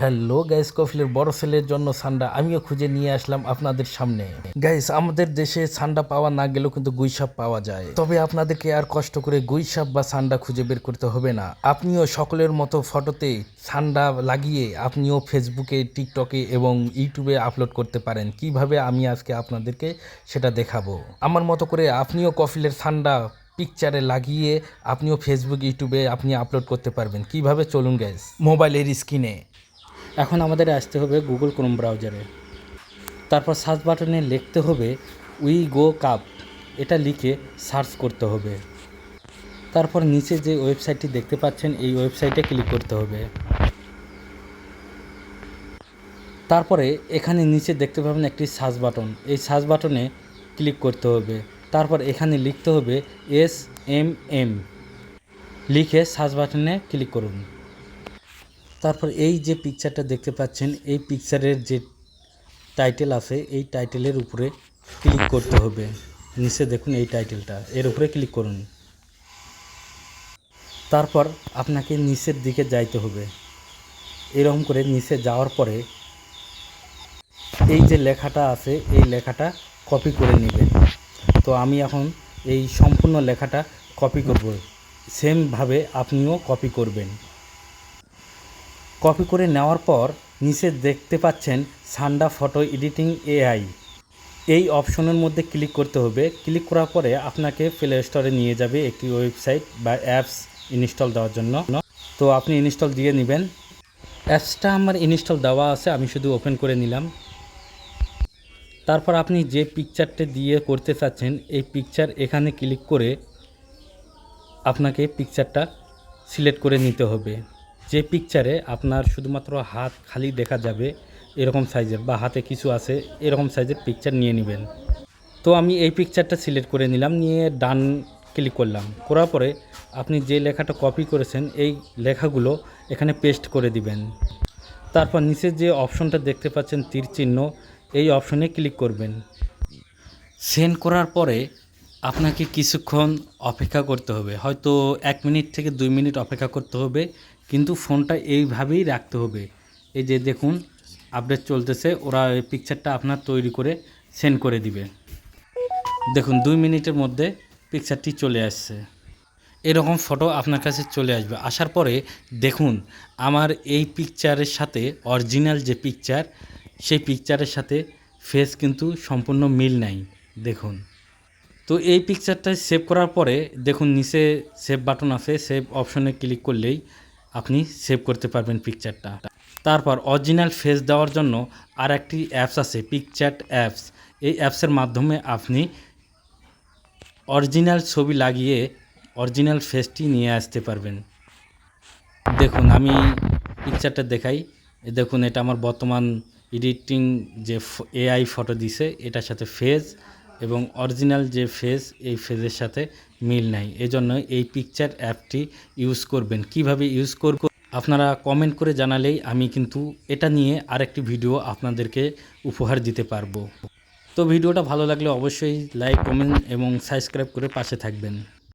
Hello guys, কফিলের বড় ছেলের জন্য সান্ডা আমিও খুঁজে নিয়ে আসলাম আপনাদের সামনে। গাইস, আমাদের দেশে সান্ডা পাওয়া না গেলেও কিন্তু গুইসাপ পাওয়া যায়। তবে আপনাদেরকে আর কষ্ট করে গুইসাপ বা সান্ডা খুঁজে বের করতে হবে না। আপনিও সকলের মতো ফটোতে সান্ডা লাগিয়ে আপনিও ফেসবুকে, টিকটকে এবং ইউটিউবে আপলোড করতে পারেন। কীভাবে আমি আজকে আপনাদেরকে সেটা দেখাবো? আমার মতো করে আপনিও কফিলের সান্ডা পিকচারে লাগিয়ে আপনিও ফেসবুক, ইউটিউবে আপনি আপলোড করতে পারবেন। কীভাবে চলুন গ্যাস মোবাইলের স্ক্রিনে। এখন আমাদের আসতে হবে গুগল ক্রোম ব্রাউজারে তারপর সার্চ বাটনে লিখতে হবে উই গো কাপ এটা লিখে সার্চ করতে হবে। তারপর নিচে যে ওয়েবসাইটটি দেখতে পাচ্ছেন, এই ওয়েবসাইটে ক্লিক করতে হবে। তারপরে এখানে নিচে দেখতে পাবেন একটি সার্চ বাটন এই সার্চ বাটনে ক্লিক করতে হবে। তারপর এখানে লিখতে হবে এস এম এম লিখে সার্চ বাটনে ক্লিক করুন। তারপর এই যে পিকচারটা দেখতে পাচ্ছেন, এই পিকচারের যে টাইটেল আছে, এই টাইটেলের উপরে ক্লিক করতে হবে। নিচে দেখুন এই টাইটেলটা এর উপরে ক্লিক করুন। তারপর আপনাকে নিচের দিকে যাইতে হবে। এরকম করে নিচে যাওয়ার পরে এই যে লেখাটা আছে, এই লেখাটা কপি করে নেবেন। তো আমি এখন এই সম্পূর্ণ লেখাটা কপি করব। সেমভাবে আপনিও কপি করবেন। কপি করে নেওয়ার পর নিচে দেখতে পাচ্ছেন সান্ডা ফটো এডিটিং এআই। এই অপশনের মধ্যে ক্লিক করতে হবে। ক্লিক করার পরে আপনাকে প্লে স্টোরে নিয়ে যাবে একটি ওয়েবসাইট বা অ্যাপস ইনস্টল দেওয়ার জন্য। তো আপনি ইনস্টল দিয়ে নেবেন। অ্যাপসটা আমার ইনস্টল দেওয়া আছে, আমি শুধু ওপেন করে নিলাম। তারপর আপনি যে পিকচারটা দিয়ে করতে চাচ্ছেন, এই পিকচার এখানে ক্লিক করে আপনাকে পিকচারটা সিলেক্ট করে নিতে হবে। যে পিকচারে আপনার শুধুমাত্র হাত খালি দেখা যাবে, এরকম সাইজের বা হাতে কিছু আছে, এরকম সাইজের পিকচার নিয়ে নেবেন। তো আমি এই পিকচারটা সিলেক্ট করে নিলাম, নিয়ে ডান ক্লিক করলাম। করার পরে আপনি যে লেখাটা কপি করেছেন, এই লেখাগুলো এখানে পেস্ট করে দিবেন। তারপর নিচে যে অপশনটা দেখতে পাচ্ছেন তীর চিহ্ন, এই অপশনে ক্লিক করবেন। সেন্ড করার পরে আপনাকে কিছুক্ষণ অপেক্ষা করতে হবে। হয়তো এক মিনিট থেকে দুই মিনিট অপেক্ষা করতে হবে। কিন্তু ফোনটা এইভাবেই রাখতে হবে। এই যে দেখুন আপডেট চলতেছে, ওরা এই পিকচারটা আপনার তৈরি করে সেন্ড করে দিবে। দেখুন, দুই মিনিটের মধ্যে পিকচারটি চলে আসছে। এরকম ফটো আপনার কাছে চলে আসবে। আসার পরে দেখুন, আমার এই পিকচারের সাথে অরিজিনাল যে পিকচার সেই পিকচারের সাথে ফেস কিন্তু সম্পূর্ণ মিল নাই। দেখুন। তো এই পিকচারটা সেভ করার পরে, দেখুন, নিচে সেভ বাটন আছে সেভ অপশনে ক্লিক করলেই আপনি সেভ করতে পারবেন পিকচারটা তারপর অরিজিনাল ফেস দেওয়ার জন্য আর একটি অ্যাপস আছে পিকচার অ্যাপস এই অ্যাপসের মাধ্যমে আপনি অরিজিনাল ছবি লাগিয়ে অরিজিনাল ফেসটি নিয়ে আসতে পারবেন। দেখুন, আমি পিকচারটা দেখাই। দেখুন, এটা আমার বর্তমান এডিটিং যে এআই ফটো দিছে, এটার সাথে ফেস এবং অরিজিনাল যে ফেজ, এই ফেজের সাথে মিল নাই। এজন্য এই পিকচার অ্যাপটি ইউজ করবেন। কীভাবে ইউজ করব, আপনারা কমেন্ট করে জানালেই আমি কিন্তু এটা নিয়ে আরেকটি ভিডিও আপনাদেরকে উপহার দিতে পারব। তো ভিডিওটা ভালো লাগলে অবশ্যই লাইক কমেন্ট এবং সাবস্ক্রাইব করে পাশে থাকবেন।